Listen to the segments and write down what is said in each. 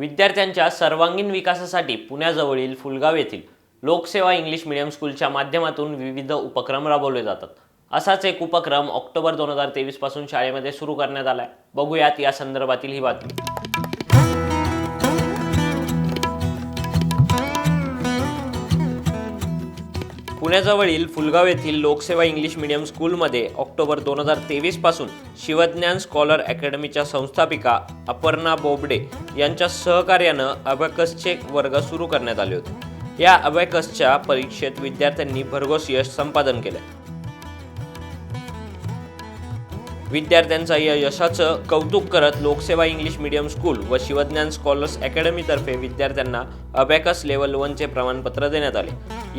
विद्यार्थ्यांच्या सर्वांगीण विकासासाठी पुण्याजवळील फुलगाव येथील लोकसेवा इंग्लिश मिडियम स्कूलच्या माध्यमातून विविध उपक्रम राबवले जातात. असाच एक उपक्रम ऑक्टोबर दोन हजार तेवीसपासून शाळेमध्ये सुरू करण्यात आलाय. बघूयात या संदर्भातील ही बातमी. पुण्याजवळील फुलगाव येथील लोकसेवा इंग्लिश मीडियम स्कूलमध्ये ऑक्टोबर दोन हजार तेवीसपासून शिवज्ञान स्कॉलर अकॅडमीच्या संस्थापिका अपर्णा बोबडे यांच्या सहकार्यानं अबॅकसचे वर्ग सुरू करण्यात आले होते. या अबॅकसच्या परीक्षेत विद्यार्थ्यांनी भरघोस यश संपादन केलं. विद्यार्थ्यांचा या यशाचं कौतुक करत लोकसेवा इंग्लिश मीडियम स्कूल व शिवज्ञान स्कॉलर्स अकॅडमीतर्फे विद्यार्थ्यांना अबॅकस लेवल वनचे प्रमाणपत्र देण्यात आले.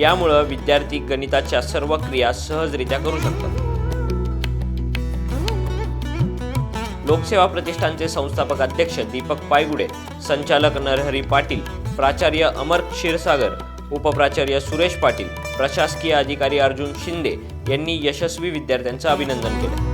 यामुळं विद्यार्थी गणिताच्या सर्व क्रिया सहजरित्या करू शकतात. लोकसेवा प्रतिष्ठानचे संस्थापक अध्यक्ष दीपक पायगुडे संचालक नरहरी पाटील प्राचार्य अमर क्षीरसागर उपप्राचार्य सुरेश पाटील प्रशासकीय अधिकारी अर्जुन शिंदे यांनी यशस्वी विद्यार्थ्यांचं अभिनंदन केलं.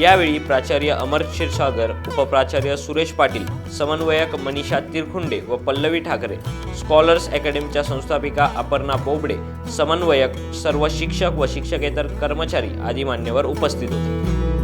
यावेळी प्राचार्य अमर क्षीरसागर उपप्राचार्य सुरेश पाटील समन्वयक मनीषा तिरखुंडे व पल्लवी ठाकरे स्कॉलर्स अकॅडमीच्या संस्थापिका अपर्णा बोबडे समन्वयक सर्व शिक्षक व शिक्षकेतर कर्मचारी आदी मान्यवर उपस्थित होते.